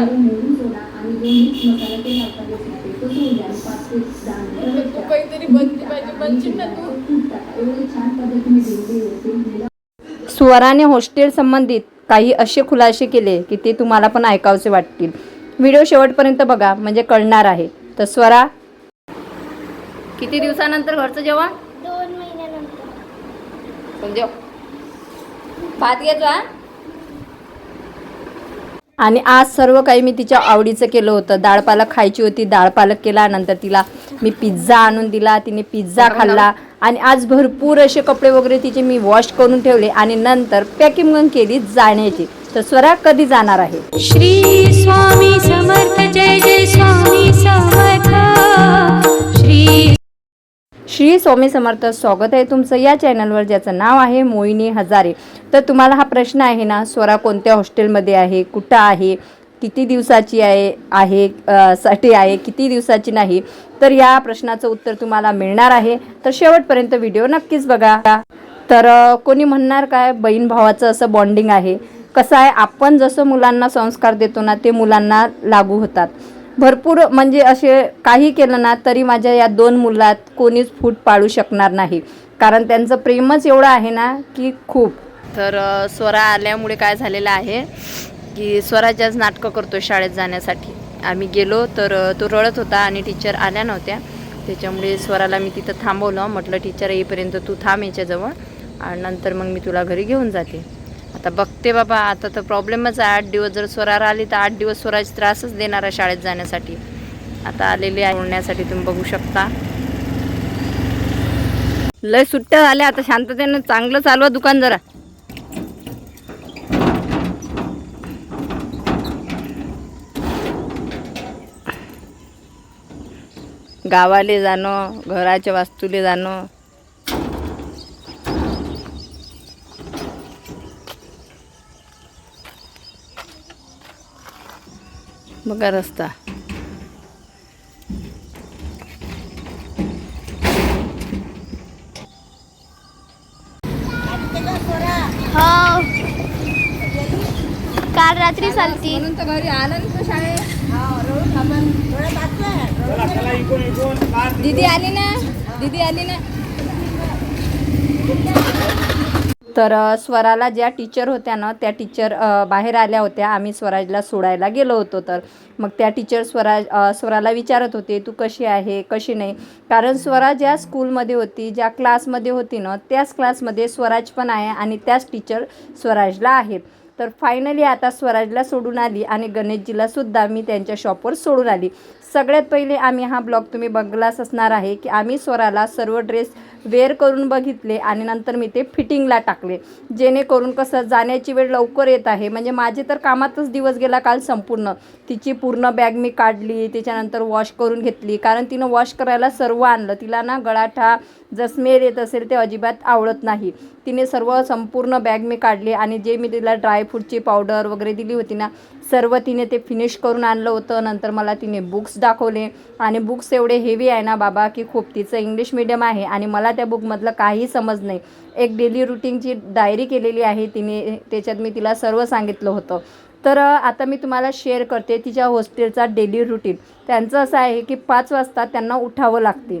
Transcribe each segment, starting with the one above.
वाटतात तू काहीतरी बनली पाहिजे बनशील ना तू? स्वराने हॉस्टेल संबंधित काही असे खुलासे केले की ते तुम्हाला पण ऐकावसे वाटतील. व्हिडिओ शेवटपर्यंत बघा म्हणजे कळणार आहे. तर स्वरा किती दिवसानंतर घरचं जेवण? दोन महिन्यानंतर. भात घ्यायचो हा? आणि आज सर्व काही मी तिच्या आवडीचं केलं होतं. डाळ पालक खायची होती. डाळ पालक केला नंतर तिला मी पिझ्झा आणून दिला. तिने पिझ्झा खाल्ला. आणि आज भरपूर असे कपडे वगैरे तिचे मी वॉश करून ठेवले आणि नंतर पॅकिंग केली जाण्याची. तर स्वरा कधी जाणार आहे? श्री स्वामी समर्थ. जय जय स्वामी समर्थ. श्री श्री स्वामी समर्थ स्वागत आहे तुमचं या चॅनलवर ज्याचं नाव आहे मोहिनी हजारे. तर तुम्हाला हा प्रश्न आहे ना स्वरा कोणत्या हॉस्टेलमध्ये आहे कुठं आहे किती दिवसाची आहे आहे साठी आहे किती दिवसाची नाही तर या प्रश्नाचं उत्तर तुम्हाला मिळणार आहे. तर शेवटपर्यंत व्हिडिओ नक्कीच बघा. तर कोणी म्हणणार काय बहीण भावाचं असं बॉन्डिंग आहे. कसं आहे आपण जसं मुलांना संस्कार देतो ना ते मुलांना लागू होतात. भरपूर म्हणजे असे काही केलं ना तरी माझ्या या दोन मुलात कोणीच फूट पाडू शकणार नाही. कारण त्यांचं प्रेमच एवढं आहे ना की खूप. तर स्वरा आल्यामुळे काय झालेलं आहे की स्वराज आज नाटकं करतो शाळेत जाण्यासाठी. आम्ही गेलो तर तो रडत होता आणि टीचर आल्या नव्हत्या. त्याच्यामुळे स्वराला मी तिथं थांबवलं. म्हटलं टीचर येईपर्यंत तू थांब याच्याजवळ आणि नंतर मग मी तुला घरी घेऊन जाते. आता बघते बाबा आता तर प्रॉब्लेमच आहे. आठ दिवस जर स्वरार आली तर आठ दिवस स्वराज त्रासच देणार आहे शाळेत जाण्यासाठी. आता आलेली आहे उडण्यासाठी तुम्ही बघू शकता. लय सुट्ट्या झाल्या आता शांततेनं चांगलं चालवा दुकान जरा. गावाले जाणं घराच्या वास्तूले जाणं बघा रस्ता. हो. काल रात्री चालती. घरी आलं ना शाळेत. दीदी आली ना? दीदी आली ना? तर स्वराला ज्या टीचर होत्या ना त्या टीचर बाहेर आल्या होत्या. आम्ही स्वराजला सोडायला गेलो होतो. तर मग त्या टीचर स्वराज स्वराला विचारत होते तू कशी आहे? कशी नाही? कारण स्वरा ज्या स्कूलमध्ये होती ज्या क्लासमध्ये होती ना त्याच क्लासमध्ये स्वराज पण आहे आणि त्याच टीचर स्वराजला आहे. तर फायनली आता स्वराजला सोडून आली आणि गणेशजीला सुद्धा मी त्यांच्या शॉपवर सोडून आली. सगळ्यात पहिले आम्ही हा ब्लॉग तुम्ही बघलाच असणार आहे की आम्ही स्वराला सर्व ड्रेस वेअर करून बघितले आणि नंतर मी ते फिटिंगला टाकले. जेणेकरून कसं जाण्याची वेळ लवकर येत आहे. म्हणजे माझे तर कामातच दिवस गेला काल संपूर्ण. तिची पूर्ण बॅग मी काढली त्याच्यानंतर वॉश करून घेतली. कारण तिनं वॉश करायला सर्व आणलं. तिला ना गळाठा जर स्मेल येत असेल ते अजिबात आवडत नाही. तिने सर्व संपूर्ण बॅग मी काढली आणि जे मी तिला ड्रायफ्रूटची पावडर वगैरे दिली होती ना सर्व तिने ते फिनिश करून आणलं होतं. नंतर मला तिने बुक्स दाखवले आणि बुक्स एवढे हेवी आहे ना बाबा की खूप. तिचं इंग्लिश मिडियम आहे आणि मला त्या बुकमधलं काही समज नाही. एक डेली रुटीनची डायरी केलेली आहे तिने त्याच्यात मी तिला सर्व सांगितलं होतं. तर आता मी तुम्हाला शेअर करते तिच्या हॉस्टेलचा डेली रुटीन त्यांचं असं आहे की पाच वाजता त्यांना उठावं लागते.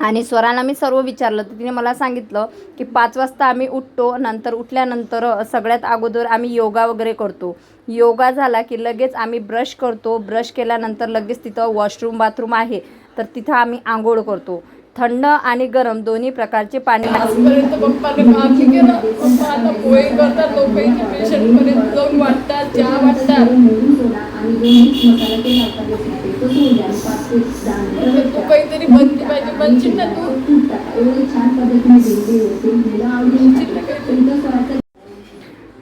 आणि स्वराला मी सर्व विचारलं. तर तिने मला सांगितलं की पाच वाजता आम्ही उठतो नंतर उठल्यानंतर सगळ्यात अगोदर आम्ही योगा वगैरे करतो. योगा झाला की लगेच आम्ही ब्रश करतो. ब्रश केल्यानंतर लगेच तिथं वॉशरूम बाथरूम आहे. तर तिथं आम्ही आंघोळ करतो. थंड आणि गरम दोन्ही प्रकारचे पाणी आजपर्यंत पप्पाने काम नाही केलं. पप्पा आता पोहे करतात लोकांच्या पेशंट पर्यंत जाऊन वाटतात चहा वाटतात तू काहीतरी बनली पाहिजे बनशील ना तू.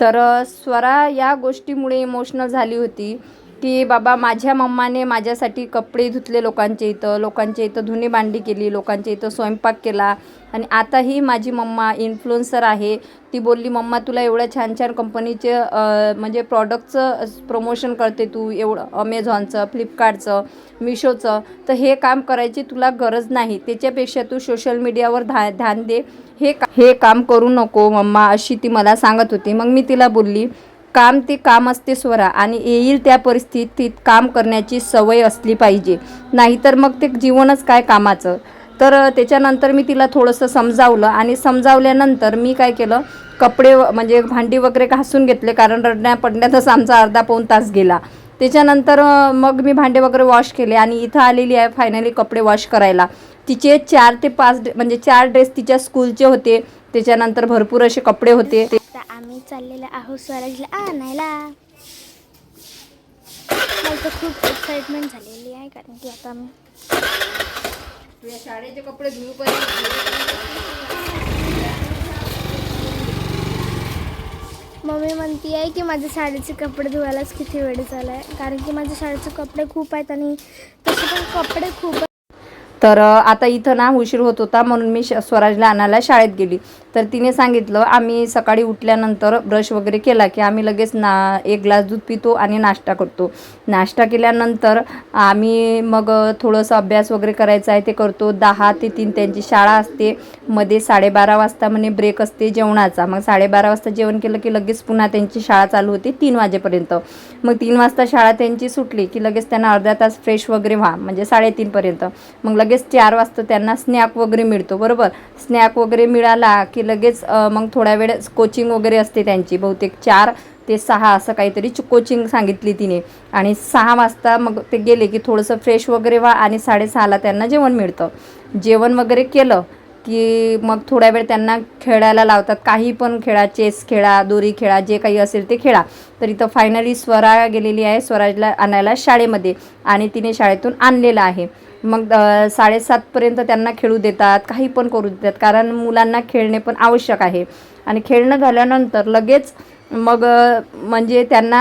तर स्वरा या गोष्टीमुळे इमोशनल झाली होती. की बाबा माझ्या मम्माने माझ्यासाठी कपडे धुतले लोकांच्या इथं. लोकांच्या इथं धुणी भांडी केली लोकांच्या इथं स्वयंपाक केला. आणि आताही माझी मम्मा इन्फ्लुएन्सर आहे. ती बोलली मम्मा तुला एवढ्या छान छान कंपनीचे म्हणजे प्रॉडक्टचं प्रमोशन करते तू. एवढं अमेझॉनचं फ्लिपकार्टचं मिशोचं तर हे काम करायची तुला गरज नाही. त्याच्यापेक्षा तू सोशल मीडियावर धा ध्यान दे. हे का हे काम करू नको मम्मा अशी ती मला सांगत होती. मग मी तिला बोलली काम ते काम असते स्वरा आणि येईल त्या परिस्थितीत काम करण्याची सवय असली पाहिजे. नाहीतर मग ते जीवनच काय कामाचं? तर त्याच्यानंतर मी तिला थोडंसं समजावलं आणि समजावल्यानंतर मी काय केलं कपडे व- म्हणजे भांडी वगैरे घासून घेतले कारण रडण्या पडण्यातच आमचा अर्धा पाऊण तास गेला. त्याच्यानंतर मग मी भांडे वगैरे वॉश केले आणि इथं आलेली आहे फायनली कपडे वॉश करायला. तिचे चार ते पाच म्हणजे चार ड्रेस तिच्या स्कूलचे होते. त्याच्यानंतर भरपूर असे कपडे होते. ते आता आम्ही चाललेलो आहोत स्वराजला आणायला तर खूप एक्साइटमेंट झालेली आहे कारण की आता आम्ही शाळेचे कपडे मम्मी म्हणती आहे की माझ्या शाळेचे कपडे धुवायलाच किती वेळ झाला आहे कारण की माझ्या शाळेचे कपडे खूप आहेत आणि तसे पण कपडे खूप. तर आता इथं ना उशीर होत होता म्हणून मी श- स्वराजला आणायला शाळेत गेली. तर तिने सांगितलं आम्ही सकाळी उठल्यानंतर ब्रश वगैरे केला की आम्ही लगेच ना एक ग्लास दूध पितो आणि नाश्ता करतो. नाश्ता केल्यानंतर आम्ही मग थोडंसं अभ्यास वगैरे करायचा आहे ते करतो. दहा ते तीन त्यांची शाळा असते. मध्ये साडेबारा वाजता म्हणे ब्रेक असते जेवणाचा. मग साडेबारा वाजता जेवण केलं की लगेच पुन्हा त्यांची शाळा चालू होते तीन वाजेपर्यंत. मग तीन वाजता शाळा त्यांची सुटली की लगेच त्यांना अर्धा तास फ्रेश वगैरे व्हा म्हणजे साडेतीनपर्यंत मग लगेच चार वाजता त्यांना स्नॅक वगैरे मिळतो बरोबर? स्नॅक वगैरे मिळाला की लगेच मग थोड्या वेळ कोचिंग वगैरे असते त्यांची बहुतेक चार ते सहा असं काहीतरी कोचिंग सांगितली तिने. आणि सहा वाजता मग ते गेले की थोडंसं फ्रेश वगैरे व्हा आणि साडेसहाला त्यांना जेवण मिळतं. जेवण वगैरे केलं की मग थोड्या वेळ त्यांना खेळायला लावतात. काही पण खेळा चेस खेळा दोरी खेळा जे काही असेल ते खेळा. तर इथं फायनली स्वरा गेलेली आहे स्वराजला आणायला शाळेमध्ये आणि तिने शाळेतून आणलेलं आहे. मग साडेसातपर्यंत त्यांना खेळू देतात काही पण करू देतात. कारण मुलांना खेळणे पण आवश्यक आहे. आणि खेळणं झाल्यानंतर लगेच मग म्हणजे त्यांना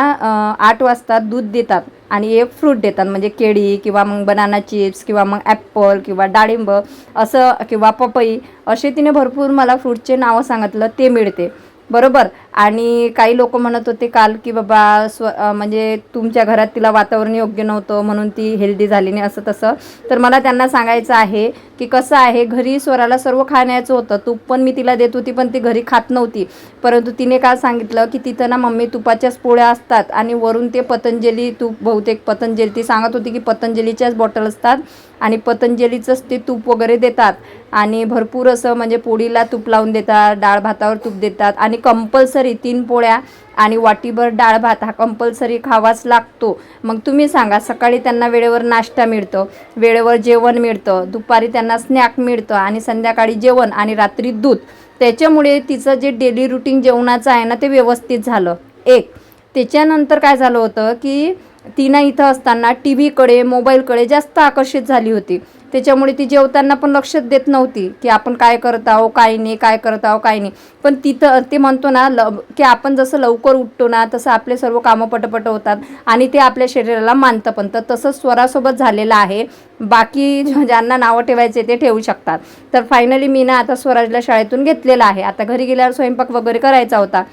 आठ वाजता दूध देतात आणि एक फ्रूट देतात. म्हणजे केळी किंवा मग बनाना चिप्स किंवा मग ॲप्पल किंवा डाळिंब असं किंवा पपई असे तिने भरपूर मला फ्रूटचे नावं सांगितलं ते मिळते. बरोबर? आणि काही लोक म्हणत होते काल की बाबा स्व म्हणजे तुमच्या घरात तिला वातावरण योग्य नव्हतं म्हणून ती हेल्दी झाली नाही असं तसं. तर मला त्यांना सांगायचं आहे की कसं आहे घरी स्वराला सर्व खाण्याचं होतं तूप पण मी तिला देत होती पण ती घरी खात नव्हती. परंतु तिने काय सांगितलं की तिथं ना मम्मी तुपाच्याच पोळ्या असतात आणि वरून ते पतंजली तूप बहुतेक पतंजली ती सांगत होती की पतंजलीच्याच बॉटल असतात आणि पतंजलीचंच ते तूप वगैरे देतात. आणि भरपूर असं म्हणजे पोळीला तूप लावून देतात डाळ भातावर तूप देतात आणि कंपल्सरी तीन पोळ्या आणि वाटीभर डाळ भात हा कंपल्सरी खावाच लागतो. मग तुम्ही सांगा सकाळी त्यांना वेळेवर नाश्ता मिळतं वेळेवर जेवण मिळतं दुपारी त्यांना स्नॅक मिळतं आणि संध्याकाळी जेवण आणि रात्री दूध. त्याच्यामुळे तिचं जे डेली रुटीन जेवणाचं आहे ना ते व्यवस्थित झालं. एक त्याच्यानंतर काय झालं होतं की तिनं इथं असताना टी व्हीकडे मोबाईलकडे जास्त आकर्षित झाली होती. त्याच्यामुळे ती जेवताना पण लक्ष देत नव्हती की आपण काय करत आहो काय नाही काय करत आहो काय नाही. पण तिथं ते म्हणतो ना ल की आपण जसं लवकर उठतो ना तसं आपले सर्व कामं पटपट होतात आणि ते आपल्या शरीराला मानतं पण. तर तसंच स्वरासोबत झालेलं आहे. बाकी ज्यांना नावं ठेवायचे ते ठेवू शकतात. तर फायनली मी ना आता स्वराजला शाळेतून घेतलेलं आहे. आता घरी गेल्यावर स्वयंपाक वगैरे करायचा होता.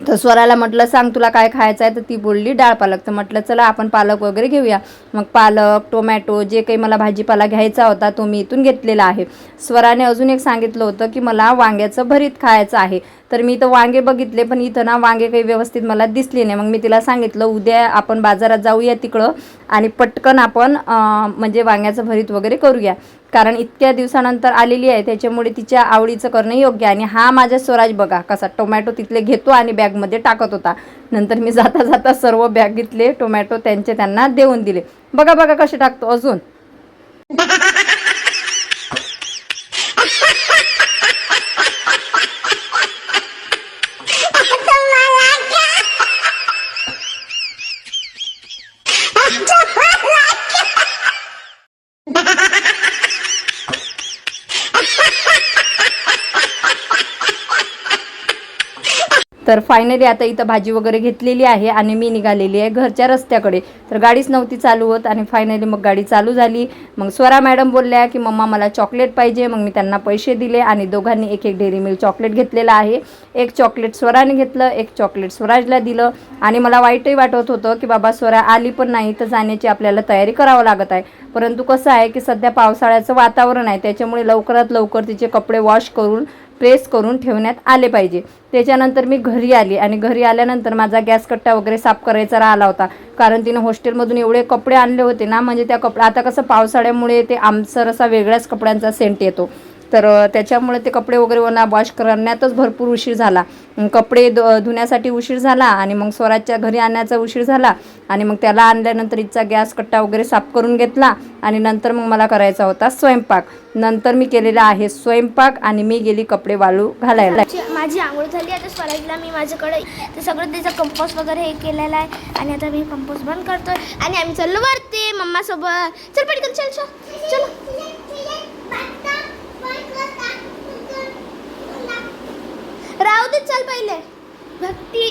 तर स्वराला म्हटलं सांग तुला काय खायचं आहे? तर ती बोलली डाळ पालक. तर म्हटलं चला आपण पालक वगैरे घेऊया. मग पालक टोमॅटो जे काही मला भाजीपाला घ्यायचा होता तो मी इथून घेतलेला आहे. स्वराने अजून एक सांगितलं होतं की मला वांग्याचं भरीत खायचं आहे. तर मी तर वांगे बघितले पण इथं ना वांगे काही व्यवस्थित मला दिसले नाही. मग मी तिला सांगितलं उद्या आपण बाजारात जाऊया तिकडं आणि पटकन आपण म्हणजे वांग्याचं भरीत वगैरे करूया. कारण इतक्या दिवसानंतर आलेली आहे त्याच्यामुळे तिच्या आवडीचं करणं योग्य आहे. आणि हा माझा स्वराज बघा कसा टोमॅटो तिथले घेतो आणि बॅगमध्ये टाकत होता. नंतर मी जाता जाता सर्व बॅग घेतले टोमॅटो त्यांचे त्यांना देऊन दिले. बघा बघा कसे टाकतो अजून. तर फायनली आता इथं भाजी वगैरे घेतलेली आहे आणि मी निघालेली आहे घरच्या रस्त्याकडे. तर गाडीच नव्हती चालू होत आणि फायनली मग गाडी चालू झाली. मग स्वरा मॅडम बोलल्या की मम्मा मला चॉकलेट पाहिजे. मग मी त्यांना पैसे दिले आणि दोघांनी एक एक डेअरी मिल्क चॉकलेट घेतलेलं आहे. एक चॉकलेट स्वराने घेतलं एक चॉकलेट स्वराजला दिलं आणि मला वाईटही वाटत होतं की बाबा स्वरा आली पण नाही तर जाण्याची आपल्याला तयारी करावं लागत आहे. परंतु कसं आहे की सध्या पावसाळ्याचं वातावरण आहे त्याच्यामुळे लवकरात लवकर तिचे कपडे वॉश करून प्रेस करून ठेवण्यात आले पाहिजे. त्याच्यानंतर मी घरी आली आणि घरी आल्यानंतर माझा गॅस कट्टा वगैरे साफ करायचा राहिला होता. कारण तिने हॉस्टेलमधून एवढे कपडे आणले होते ना म्हणजे त्या कपडे आता कसं पावसाळ्यामुळे ते आमसर असा वेगळ्याच कपड्यांचा सेंट येतो. तर त्याच्यामुळे ते कपडे वगैरे वना वॉश करण्यातच भरपूर उशीर झाला. कपडे धुण्यासाठी उशीर झाला आणि मग स्वराजच्या घरी आणण्याचा उशीर झाला आणि मग त्याला आणल्यानंतर इथचा गॅस कट्टा वगैरे साफ करून घेतला आणि नंतर मग मला करायचा होता स्वयंपाक. नंतर मी केलेला आहे स्वयंपाक आणि मी गेली कपडे वाळू घालायला. माझी आंघोळ झाली आता स्वराजला मी माझ्याकडे ते सगळं त्याचं कंपोस्ट वगैरे हे केलेलं आहे आणि आता मी कंपोस्ट बंद करतोय आणि आम्ही चाललो वरती मम्मासोबत. चल पटकन चल चल चल राहू दे चल पहिले. भक्ती.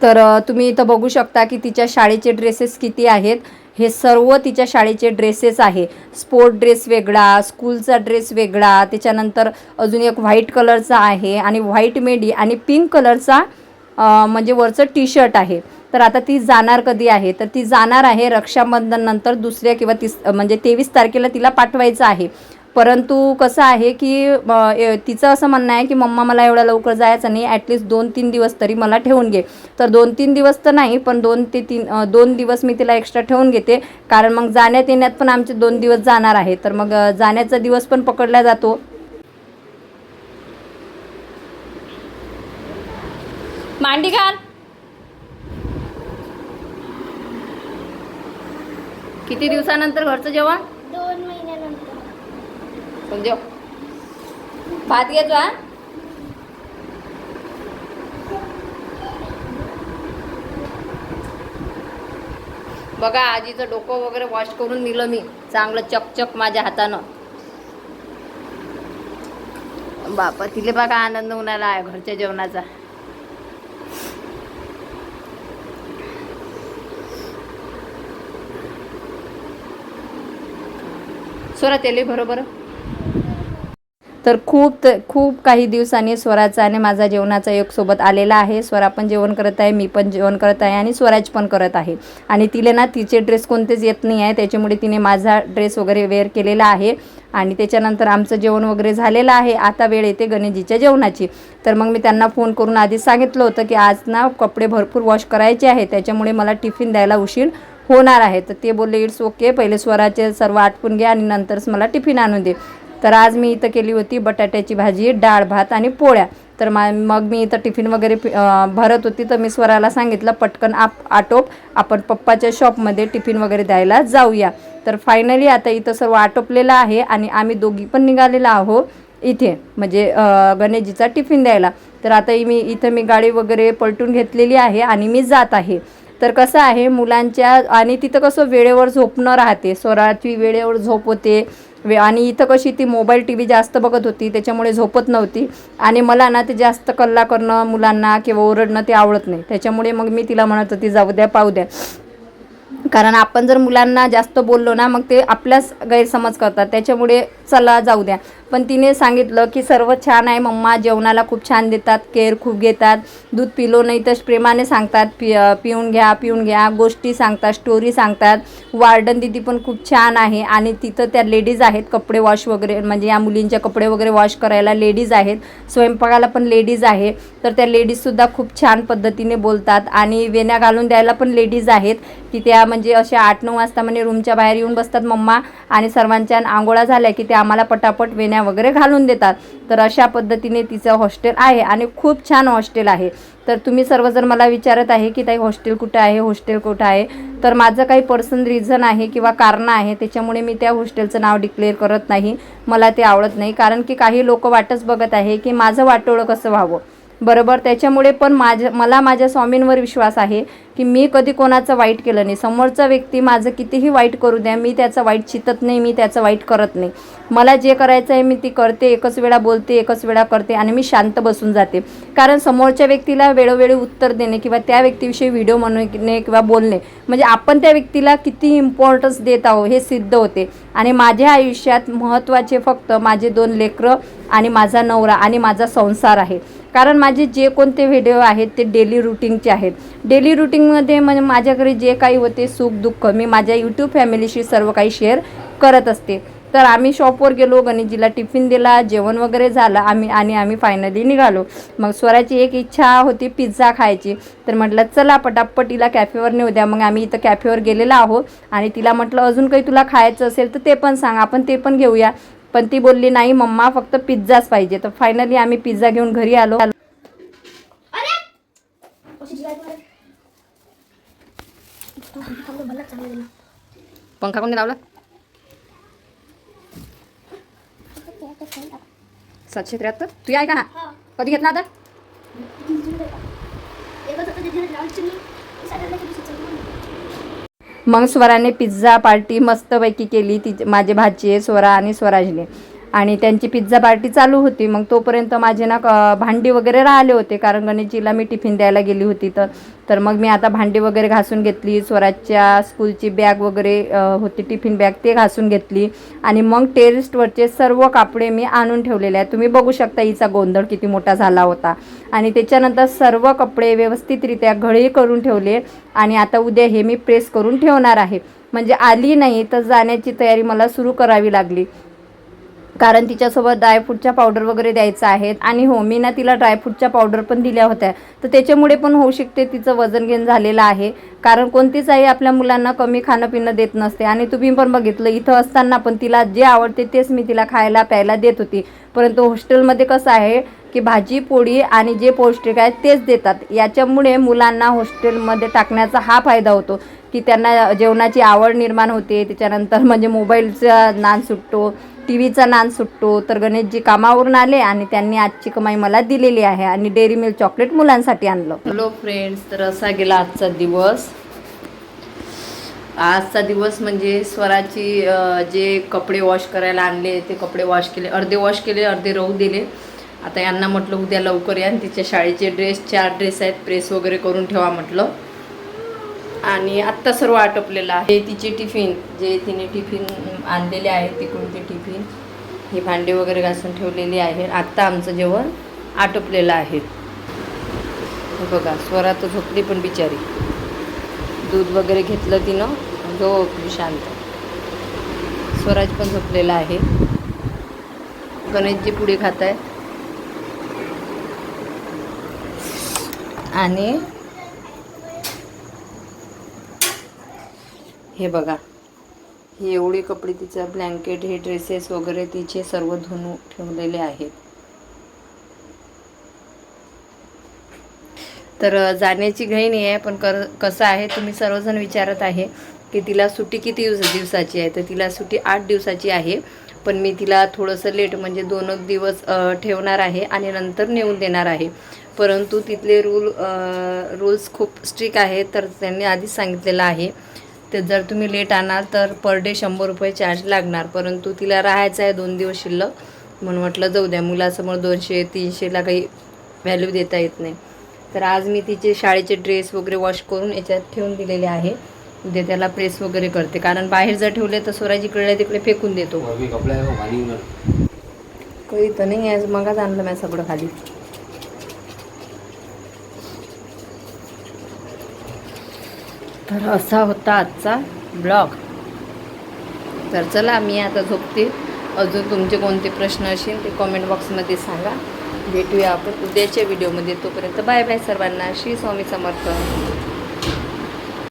तर तुम्ही इथं बघू शकता की तिच्या शाळेचे ड्रेसेस किती आहेत. हे सर्व तिच्या शाळेचे ड्रेसेस आहे. स्पोर्ट ड्रेस वेगळा स्कूलचा ड्रेस वेगळा त्याच्यानंतर अजून एक व्हाईट कलरचा आहे आणि व्हाईट मेडी आणि पिंक कलरचा म्हणजे वरचं टी शर्ट आहे. तर आता ती जाणार कधी आहे? तर ती जाणार आहे रक्षाबंधन नंतर दुसऱ्या किंवा तीस म्हणजे तेवीस तारखेला तिला पाठवायचं आहे. परंतु कसं आहे की तिचं असं म्हणणं आहे की मम्मा मला एवढ्या लवकर जायचं नाही. ॲटलिस्ट दोन तीन दिवस तरी मला ठेवून घे. तर दोन तीन दिवस तर नाही पण दोन ते तीन दोन दिवस मी तिला एक्स्ट्रा ठेवून घेते. कारण मग जाण्यात येण्यात पण आमचे दोन दिवस जाणार आहे तर मग जाण्याचा दिवस पण पकडला जातो. मांडी घाल. किती दिवसानंतर घरचं जेवण? दोन महिन्यानंतर. भात घेतो हा? बघा आजीचं डोकं वगैरे वॉश करून दिलं मी. चांगलं चकचक माझ्या हातानं. बापा तिले बघा आनंद होणार आहे घरच्या जेवणाचा. स्वरा तेले बरोबर तर खूप खूप काही दिवसांनी स्वराचा आणि माझा जेवणाचा योग सोबत आलेला आहे. स्वरा पण जेवण करत आहे मी पण जेवण करत आहे आणि स्वराज पण करत आहे. आणि तिले ना तिचे ड्रेस कोणतेच येत नाही आहे. त्याच्यामुळे तिने माझा ड्रेस वगैरे वेअर केलेला आहे. आणि त्याच्यानंतर आमचं जेवण वगैरे झालेलं आहे. आता वेळ येते गणेशजीच्या जेवणाची. तर मग मी त्यांना फोन करून आधी सांगितलं होतं की आज ना कपडे भरपूर वॉश करायचे आहे त्याच्यामुळे मला टिफिन द्यायला उशीर होणार आहे. तर ते बोलले इट्स ओके पहिले स्वराचे सर्व आटपून घ्या आणि नंतरच मला टिफिन आणून दे. तर आज मी इथं केली होती बटाट्याची भाजी डाळ भात आणि पोळ्या. तर मा मग मी इथं टिफिन वगैरे भरत होती. तर मी स्वराला सांगितलं पटकन आप आटोप. आपण पप्पाच्या शॉपमध्ये टिफिन वगैरे द्यायला जाऊया. तर फायनली आता इथं सर्व आटोपलेलं आहे आणि आम्ही दोघी पण निघालेलो आहो इथे म्हणजे गणेशजीचा टिफिन द्यायला. तर आता मी इथं मी गाडी वगैरे पलटून घेतलेली आहे आणि मी जात आहे. तर कसं आहे मुलांच्या आणि तिथं कसं वेळेवर झोपणं राहते. स्वराची वेळेवर झोप होते. वे आणि इथं कशी ती मोबाईल टी व्ही जास्त बघत होती त्याच्यामुळे झोपत नव्हती. आणि मला ना ते जास्त कल्ला करणं मुलांना किंवा ओरडणं ते आवडत नाही. त्याच्यामुळे मग मी तिला म्हणत होती जाऊ द्या पाहू द्या. कारण आपण जर मुलांना जास्त बोललो ना मग ते आपल्याच गैरसमज करतात. त्याच्यामुळे चला जाऊ द्या. पण तिने सांगितलं की सर्व छान आहे मम्मा जेवणाला खूप छान देतात केअर खूप घेतात दूध पिलो नाही तर प्रेमाने सांगतात पि पिऊन घ्या पिऊन घ्या गोष्टी सांगतात स्टोरी सांगतात. वार्डन दिदी पण खूप छान आहे आणि तिथं त्या लेडीज आहेत कपडे वॉश वगैरे म्हणजे या मुलींचे कपडे वगैरे वॉश करायला लेडीज आहेत. स्वयंपाकाला पण लेडीज आहे. तर त्या लेडीजसुद्धा खूप छान पद्धतीने बोलतात आणि वेण्या घालून द्यायला पण लेडीज आहेत. की त्या म्हणजे अशा आठ नऊ वाजता म्हणजे रूमच्या बाहेर येऊन बसतात मम्मा आणि सर्वांच्या आंघोळा झाल्या की ते आम्हाला पटापट वेण्या वगैरे घालून देतात. तर अशा पद्धतीने तिचं हॉस्टेल आहे आणि खूप छान हॉस्टेल आहे. तर तुम्ही सर्वजण मला विचारत आहे की ताई हॉस्टेल कुठं आहे? हॉस्टेल कुठं आहे? तर माझं काही पर्सनल रिझन आहे किंवा कारणं आहे त्याच्यामुळे मी त्या हॉस्टेलचं नाव डिक्लेअर करत नाही. मला ते आवडत नाही. कारण की काही लोक वाटच बघत आहे की माझं वाटोळं कसं व्हावं? बरोबर? त्याच्यामुळे पण माझ्या मला माझ्या स्वामींवर विश्वास आहे की मी कधी कोणाचं वाईट केलं नाही. समोरचा व्यक्ती माझं कितीही वाईट करू द्या मी त्याचं वाईट चितत नाही मी त्याचं वाईट करत नाही. मला जे करायचं आहे मी ती करते एकच वेळा बोलते एकच वेळा करते आणि मी शांत बसून जाते. कारण समोरच्या व्यक्तीला वेळोवेळी उत्तर देणे किंवा त्या व्यक्तीविषयी व्हिडिओ म्हणणे किंवा बोलणे म्हणजे आपण त्या व्यक्तीला किती इम्पॉर्टन्स देत आहो हे सिद्ध होते. आणि माझ्या आयुष्यात महत्त्वाचे फक्त माझे दोन लेकरं आणि माझा नवरा आणि माझा संसार आहे. कारण माझे जे कोणते व्हिडिओ आहेत ते डेली रुटीनचे आहेत. डेली रुटीनमध्ये म्हणजे माझ्याकडे जे काही होते सुख दुःख मी माझ्या यूट्यूब फॅमिलीशी सर्व काही शेअर करत असते. तर आम्ही शॉपवर गेलो गणेशजीला टिफिन दिला जेवण वगैरे झालं आम्ही आणि आम्ही फायनली निघालो. मग स्वराची एक इच्छा होती पिझ्झा खायची. तर म्हटलं चला पटापट तिला कॅफेवर नेऊ द्या. मग आम्ही इथं कॅफेवर गेलेलो आहोत आणि तिला म्हटलं अजून काही तुला खायचं असेल तर ते पण सांग आपण ते पण घेऊया. पण ती बोलली नाही मम्मा फक्त पिझ्झाच पाहिजे. तर फायनली आम्ही पिझ्झा घेऊन घरी आलो. पंखा कोणी लावला? सातशे त्र्याहत्तर? तू आहे का हा. कधी घेतला आता एकच होतं ते दिलं लाल चिनी. सगळ्यांना किती सुचवलं. मग स्वराने पिझ्झा पार्टी मस्तपैकी केली. ती माझे भाचे स्वरा आणि स्वराजने आणि त्यांची पिझ्झा पार्टी चालू होती. मग तोपर्यंत माझे ना क- भांडी वगैरे राहिले होते. कारण गणेशजीला मी टिफिन द्यायला गेली होती तर. तर मग मी आता भांडी वगैरे घासून घेतली. स्वराजच्या स्कूलची बॅग वगैरे होती टिफिन बॅग ते घासून घेतली. आणि मग टेरिस्टवरचे सर्व कापडे मी आणून ठेवलेले आहेत. तुम्ही बघू शकता हिचा गोंधळ किती मोठा झाला होता. आणि त्याच्यानंतर सर्व कपडे व्यवस्थितरित्या घळी करून ठेवले. आणि आता उद्या हे मी प्रेस करून ठेवणार आहे. म्हणजे आली नाही तर जाण्याची तयारी मला सुरू करावी लागली. कारण तिच्यासोबत ड्रायफ्रूटच्या पावडर वगैरे द्यायचं आहेत. आणि हो मी ना तिला ड्रायफ्रूटच्या पावडर पण दिल्या होत्या. तर त्याच्यामुळे पण होऊ शकते तिचं वजन घेण झालेलं आहे. कारण कोणतीच आई आपल्या मुलांना कमी खाणं पिणं देत नसते. आणि तुम्ही पण बघितलं इथं असताना पण तिला जे आवडते तेच मी तिला खायला प्यायला देत होती. परंतु हॉस्टेलमध्ये कसं आहे की भाजी पोळी आणि जे पौष्टिक आहे तेच देतात. याच्यामुळे मुलांना हॉस्टेलमध्ये टाकण्याचा हा फायदा होतो की त्यांना जेवणाची आवड निर्माण होते. त्याच्यानंतर म्हणजे मोबाईलचा नान सुटतो. टी व्हीचा नान सुटतो. तर गणेशजी कामावरून आले आणि त्यांनी आजची कमाई मला दिलेली आहे आणि डेअरी मिल्क चॉकलेट मुलांसाठी आणलं. हॅलो फ्रेंड्स तर असा गेला आजचा दिवस. आजचा दिवस म्हणजे स्वराची जे कपडे वॉश करायला आणले ते कपडे वॉश केले. अर्धे वॉश केले अर्धे राहू दिले. आता यांना म्हटलं उद्या लवकर या आणि तिच्या शाळेचे ड्रेस चार ड्रेस आहेत. प्रेस वगैरे करून ठेवा म्हटलं. आणि आत्ता सर्व आटोपलेलं आहे. तिचे टिफिन जे तिने टिफिन आणलेले आहे तिकडून ते टिफिन हे भांडे वगैरे घासून ठेवलेली आहे आत्ता आमचं जेवण आटोपलेलं आहे. बघा स्वरा तर झोपली पण बिचारी. दूध वगैरे घेतलं तिनं झोपली शांत. स्वराज पण झोपलेला आहे. गणेशजी पुढे खात आहे आणि हे बघा. हे एवढे कपडे तिचं ब्लँकेट हे ड्रेसेस वगैरे तिचे सर्व धुवून ठेवलेले आहेत. तर जाण्याची घाई नाही आहे पण कर कसं आहे तुम्ही सर्वजण विचारत आहे की तिला सुट्टी किती दिवस दिवसाची आहे? तर तिला सुट्टी आठ दिवसाची आहे पण मी तिला थोडंसं लेट म्हणजे दोन दिवस ठेवणार आहे आणि नंतर नेऊन देणार आहे. परंतु तिथले रूल रूल्स खूप स्ट्रिक आहेत तर त्यांनी आधीच सांगितलेलं आहे तर जर तुम्ही लेट आणाल तर पर डे शंभर रुपये चार्ज लागणार. परंतु तिला राहायचं आहे दोन दिवस शिल्लक. म्हणून म्हटलं जाऊ द्या मुलासमोर दोनशे तीनशेला काही व्हॅल्यू देता येत नाही. तर आज मी तिचे शाळेचे ड्रेस वगैरे वॉश करून याच्यात ठेवून दिलेले आहे. उद्या त्याला प्रेस वगैरे करते. कारण बाहेर जर ठेवले तर स्वराज इकडे तिकडे फेकून देतो. है में काही तर नाही आहे मगच आणलं मी सगळं खाली. तर असा होता आजचा ब्लॉग. तर चला मी आता झोपते. अजून तुमचे कोणते प्रश्न असेल ते कॉमेंट बॉक्समध्ये सांगा. भेटूया आपण उद्याच्या व्हिडिओमध्ये तोपर्यंत बाय बाय सर्वांना. श्री स्वामी समर्थ.